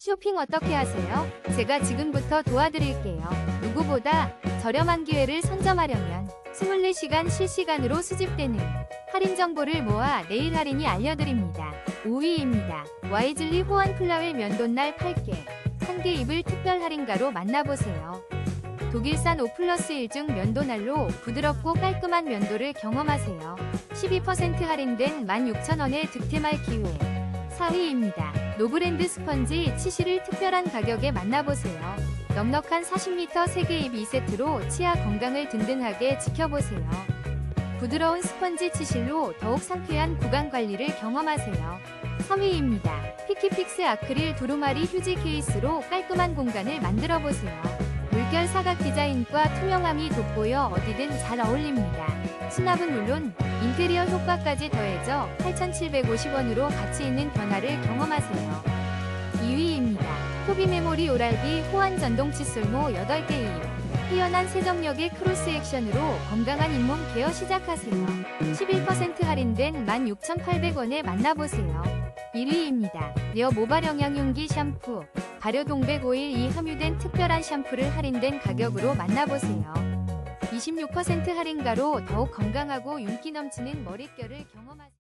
쇼핑 어떻게 하세요? 제가 지금부터 도와드릴게요. 누구보다 저렴한 기회를 선점하려면 24시간 실시간으로 수집되는 할인 정보를 모아 내일 할인이 알려드립니다. 5위입니다. 와이즐리 호환 플라웰 면도날 8개, 1개 입을 특별 할인가로 만나보세요. 독일산 5 플러스 1중 면도날로 부드럽고 깔끔한 면도를 경험하세요. 12% 할인된 16,000원의 득템할 기회. 4위입니다. 노브랜드 스펀지 치실을 특별한 가격에 만나보세요. 넉넉한 40m 3개 입 2세트로 치아 건강을 든든하게 지켜보세요. 부드러운 스펀지 치실로 더욱 상쾌한 구강 관리를 경험하세요. 3위입니다. 피키픽스 아크릴 두루마리 휴지 케이스로 깔끔한 공간을 만들어보세요. 물결 사각 디자인과 투명함이 돋보여 어디든 잘 어울립니다. 수납은 물론 인테리어 효과까지 더해져 8,750원으로 가치 있는 변화를 경험하세요. 2위입니다. 토비 메모리 오랄비 호환 전동 칫솔모 8개 입. 뛰어난 세정력의 크로스 액션으로 건강한 잇몸 케어 시작하세요. 11% 할인된 16,800원에 만나보세요. 1위입니다. 리어 모발 영양용기 샴푸. 발효 동백 오일 이 함유된 특별한 샴푸를 할인된 가격으로 만나보세요. 26% 할인가로 더욱 건강하고 윤기 넘치는 머릿결을 경험하세요.